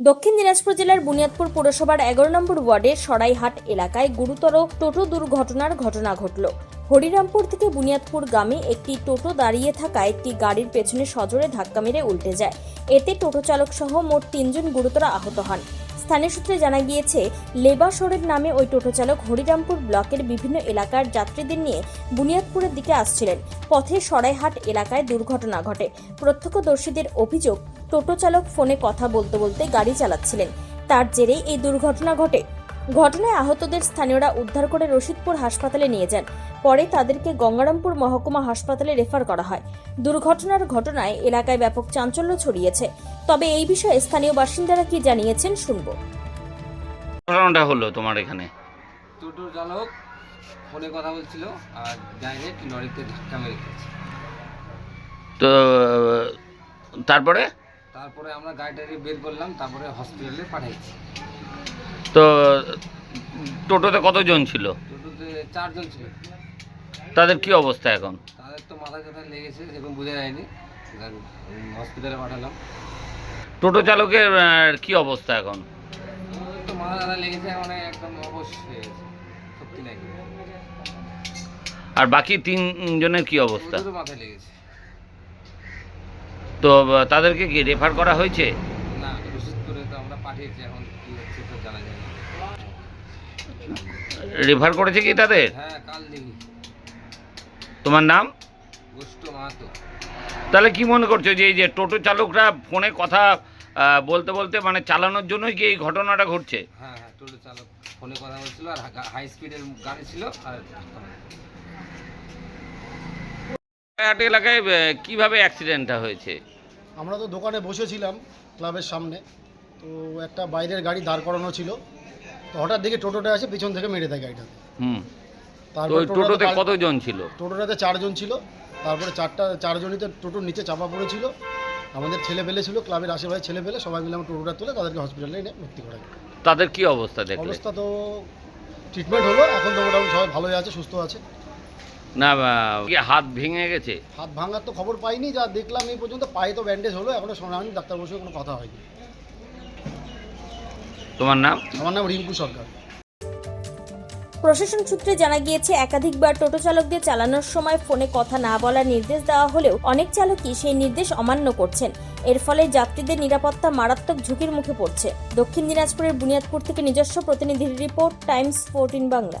দক্ষিণ দিনাজপুর জেলার বুনিয়াদপুর পৌরসভার এগারো নম্বর ওয়ার্ডের সরাইহাট এলাকায় গুরুতর টোটো দুর্ঘটনার ঘটনা ঘটল। হরিরামপুর থেকে বুনিয়াদপুর গ্রামে একটি টোটো দাঁড়িয়ে থাকা একটি গাড়ির পেছনে সজোরে ধাক্কা মেরে উল্টে যায়। এতে টোটো চালক সহ মোট তিনজন গুরুতর আহত হন। স্থানীয় সূত্রে জানা গিয়েছে লেবা লেবাসরের নামে ওই টোটো চালক হরিরামপুর ব্লকের বিভিন্ন এলাকার যাত্রীদের নিয়ে বুনিয়াদপুরের দিকে আসছিলেন। পথে সরাইহাট এলাকায় দুর্ঘটনা ঘটে। প্রত্যক্ষদর্শীদের অভিযোগ টোটো চালক ফোনে কথা বলতে বলতে গাড়ি চালাচ্ছিলেন। তার জেরেই এই দুর্ঘটনা ঘটে। ঘটনায় আহতদের স্থানীয়রা উদ্ধার করে রশিদপুর হাসপাতালে নিয়ে যান। পরে তাদেরকে গঙ্গারামপুর মহকুমা হাসপাতালে রেফার করা হয়। দুর্ঘটনার ঘটনায় এলাকায় ব্যাপক চাঞ্চল্য ছড়িয়েছে। তবে এই বিষয়ে স্থানীয় বাসিন্দারা কি জানিয়েছেন শুনব। ঘটনাটা হলো তোমার এখানে? টোটোর চালক ফোনে কথা বলছিল আর ডাইরেক্ট লরিতে ধাক্কা মেরে তো তারপরে? তারপরে আমরা গাড়িটাকে বের করলাম তারপরে হসপিটালে পাঠাইছি তো টোটোতে কতজন ছিল? টোটোতে চারজন ছিল। তাদের কি অবস্থা এখন? তাদের তো মাথা ব্যথা লেগেছে সেরকম বোঝা যায়নি। হসপিটালে পাঠালাম। টোটো চালকের কি অবস্থা এখন? তো মাথা ব্যথা লেগেছে মানে একদম অবশ হয়ে গেছে সত্যি নাই আর বাকি তিনজনের কি অবস্থা? মাথায় লেগেছে। তো তাদেরকে কি রেফার করা হয়েছে? না করে তো আমরা পাঠিয়েছি এখন কি হচ্ছে তো জানা যায় না রেফার করেছে কি তাদের? হ্যাঁ তোমার নাম? তাহলে কি মনে করছ যে এই যে টোটো চালকরা ফোনে কথা বলতে বলতে মানে চালানোর জন্যই কি এই ঘটনাটা ঘটছে? হ্যাঁ হ্যাঁ টোটো চালক ফোনে কথা বলছিল আর হাই স্পিডের গাড়ি ছিল আর হাট এলাকায় কীভাবে অ্যাক্সিডেন্টটা হয়েছে? আমরা তো দোকানে বসেছিলাম ক্লাবের সামনে তো একটা বাইরের গাড়ি দাঁড় করানো ছিল। তো হঠাৎ দেখে টোটোটা আসে পিছন থেকে মেরে দেয় গাড়িটাতে হুম। তো ওই টোটোতে কতজন ছিল? টোটোটাতে চারজন ছিল। তারপরে চারটা চারজনই তো টোটোর নিচে চাপা পড়েছিল। আমাদের ছেলে পেলে ছিল ক্লাবের আশেপাশে ছেলে পেলে সবাই মিলে আমরা টোটোটা তুলে তাদেরকে হসপিটালে এনে ভর্তি করাই। তাদের কি অবস্থা দেখলে? অবস্থা তো ট্রিটমেন্ট হলো এখন তো মোটামুটি সবাই ভালোই আছে সুস্থ আছে। না কি হাত ভেঙে গেছে? হাত ভাঙার তো খবর পাইনি যা দেখলাম এই পর্যন্ত পায়ে তো ব্যান্ডেজ হলো এখনও শোনানি ডাক্তার বসে কোনো কথা হয়নি। তোমার নাম? আমার নাম রিঙ্কু সরকার। প্রশাসন সূত্রে জানা গিয়েছে একাধিকবার টোটো চালকদের চালানোর সময় ফোনে কথা না বলার নির্দেশ দেওয়া হলেও অনেক চালকই সেই নির্দেশ অমান্য করছেন। এর ফলে যাত্রীদের নিরাপত্তা মারাত্মক ঝুঁকির মুখে পড়ছে। দক্ষিণ দিনাজপুরের বুনিয়াদপুর থেকে নিজস্ব প্রতিনিধির রিপোর্ট টাইমস ফোরটিন বাংলা।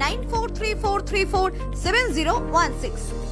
9434347016.